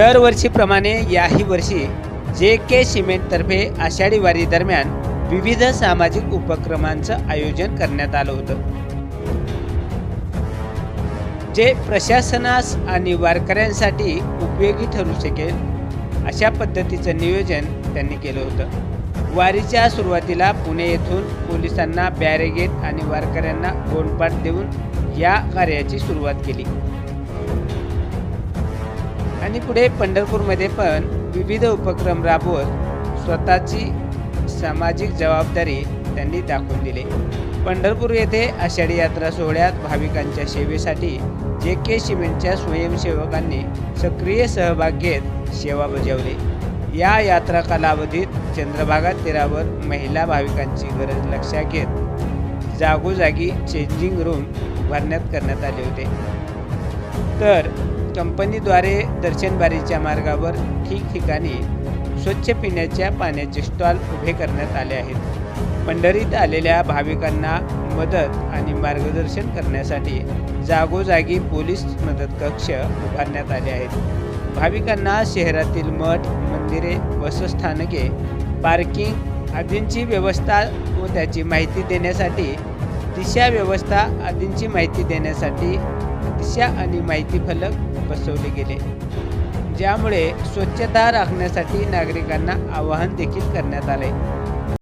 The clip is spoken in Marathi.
दरवर्षीप्रमाणे याही वर्षी जे के सिमेंटतर्फे आषाढी वारी दरम्यान विविध सामाजिक उपक्रमांचं आयोजन करण्यात आलं होतं. जे प्रशासनास आणि वारकऱ्यांसाठी उपयोगी ठरू शकेल अशा पद्धतीचं नियोजन त्यांनी केलं होतं. वारीच्या सुरुवातीला पुणे येथून पोलिसांना बॅरेगेट आणि वारकऱ्यांना गोंडपाट देऊन या कार्याची सुरुवात केली. आणि पुढे पंढरपूरमध्ये पण विविध उपक्रम राबवत स्वतःची सामाजिक जबाबदारी त्यांनी दाखवून दिली. पंढरपूर येथे आषाढी यात्रा सोहळ्यात भाविकांच्या सेवेसाठी जे के सिमेंटच्या स्वयंसेवकांनी सक्रिय सहभाग घेत सेवा बजावली. या यात्रा कालावधीत चंद्रभागा तीरावर महिला भाविकांची गरज लक्षात घेत जागोजागी चेंजिंग रूम उभारण्यात करण्यात आले होते. तर कंपनीद्वारे दर्शनबारीच्या मार्गावर ठिकठिकाणी स्वच्छ पिण्याच्या पाण्याचे स्टॉल उभे करण्यात आले आहेत. पंढरीत आलेल्या भाविकांना मदत आणि मार्गदर्शन करण्यासाठी जागोजागी पोलीस मदत कक्ष उभारण्यात आले आहेत. भाविकांना शहरातील मठ मंदिरे बसस्थानके पार्किंग आदींची व्यवस्था व त्याची माहिती देण्यासाठी दिशा व्यवस्था आदींची माहिती देण्यासाठी नक्षा आणि माहिती फलक बसवले गेले. ज्यामुळे स्वच्छता राखण्यासाठी नागरिकांना आवाहन देखील करण्यात आले.